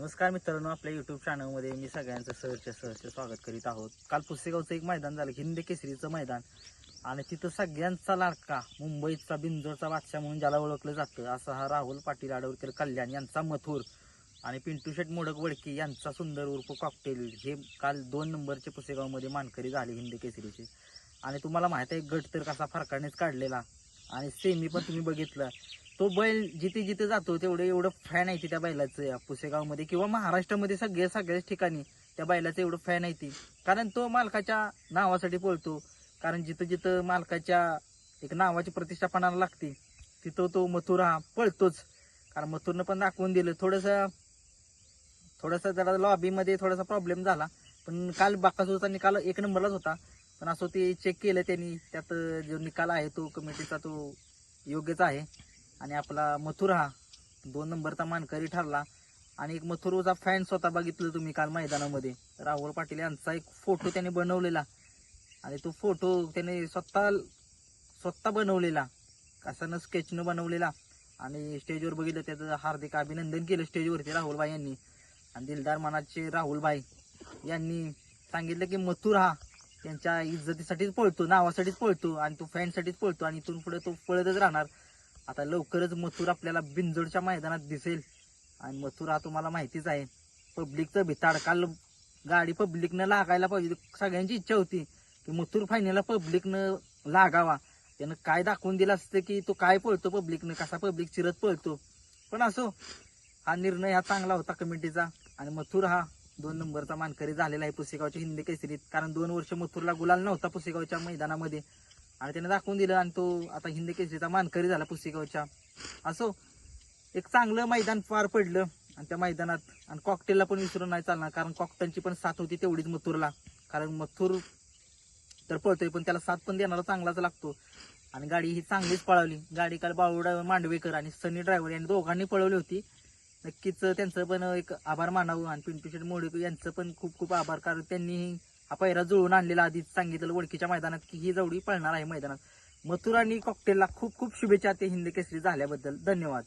नमस्कार मित्रांनो आपल्या युट्यूब चॅनलमध्ये मी सगळ्यांचं सहजच्या सहर्ष स्वागत करीत आहोत. काल पुसेगावचं एक मैदान झालं हिंद केसरीचं मैदान. आणि तिथं सगळ्यांचा लाडका मुंबईचा बिंजोरचा बादशाह म्हणून ज्याला ओळखलं जातं असा हा राहुल पाटील आडवकर कल्याण यांचा मथुर. आणि पिंटू शेट मोडक वडकी यांचा सुंदर उर्फ कॉकटेल हे काल दोन नंबरचे पुसेगावमध्ये मानकरी झाले हिंद केसरीचे. आणि तुम्हाला माहिती आहे गट तर कसा फरकानेच काढलेला. आणि सेमी पण तुम्ही बघितलं. तो बैल जिथे जिथे जातो तेवढं एवढं फॅन आहे त्या बैलाचं. या पुसेगावमध्ये किंवा महाराष्ट्रामध्ये सगळ्या सगळ्याच ठिकाणी त्या बैलाचं एवढं फॅन आहे ती. कारण तो मालकाच्या नावासाठी पळतो. कारण जिथं जिथं मालकाच्या एक नावाची प्रतिष्ठापणाला लागते तिथं तो मथुर हा पळतोच. कारण मथुरनं पण दाखवून दिलं. थोडंसं थोडंसं जरा लॉबीमध्ये थोडासा प्रॉब्लेम झाला. पण काल बाकासूरचा निकाल एक नंबरलाच होता. पण असं ते चेक केलं त्यांनी. त्यात जो निकाल आहे तो कमिटीचा तो योग्यच आहे. आणि आपला मथुर हा दोन नंबरचा मानकरी ठरला. आणि एक मथुरचा फॅन स्वतः बघितलं तुम्ही काल मैदानामध्ये. राहुल पाटील यांचा एक फोटो त्याने बनवलेला. आणि तो फोटो त्याने स्वतः स्वतः बनवलेला. कसानं स्केचनं बनवलेला. आणि स्टेजवर बघितलं त्याचं हार्दिक अभिनंदन केलं स्टेजवरती राहुलबाई यांनी. आणि दिलदार मनाचे राहुलभाई यांनी सांगितलं की मथुर हा त्यांच्या इज्जतीसाठीच पळतो नावासाठीच पळतो आणि तो फॅनसाठीच पळतो आणि इथून पुढे तो पळतच राहणार. आता लवकरच मथुर आपल्याला बिंजोडच्या मैदानात दिसेल. आणि मथुर हा तुम्हाला माहितीच आहे. पब्लिकचं भिताड. काल गाडी पब्लिकनं लागायला पाहिजे. सगळ्यांची इच्छा होती की मथुर फायनलला पब्लिकनं लागावा. त्यानं काय दाखवून दिलं असतं की तो काय पळतो पब्लिकनं कसा पब्लिक चिरत पळतो. पण असो हा निर्णय हा चांगला होता कमिटीचा. आणि मथुर हा दोन नंबरचा मानकरी झालेला आहे पुसेगावच्या हिंदी केसरीत. कारण दोन वर्ष मथुरला गुलाल नव्हता पुसेगावच्या मैदानामध्ये. आणि त्याने दाखवून दिलं आणि तो आता हिंद केसरीचा मानकरी झाला पुस्तिकावरच्या. असो एक चांगलं मैदान पार पडलं आणि त्या मैदानात आणि कॉकटेलला पण विसरून नाही चालणार कारण कॉकटेलची पण साथ होती तेवढीच मथुरला. कारण मथुर तर पळतोय पण त्याला साथ पण देणारा चांगलाच लागतो. आणि गाडी ही चांगलीच पळवली. गाडी काल बाळू ड्रायव्हर मांडवेकर आणि सनी ड्रायव्हर यांनी दोघांनी पळवली होती. नक्कीच त्यांचं पण एक आभार मानावं आणि पिंटू शेठ मोडेकर यांचं पण खूप खूप आभार कारण त्यांनी हा पहिरा जुळून आणलेला आधीच सांगितलं ओळखीच्या मैदानात की ही जवळी पळणार आहे मैदानात. मथुर आणि कॉकटेलला खूप खूप शुभेच्छा ते हिंदी केसरी झाल्याबद्दल धन्यवाद.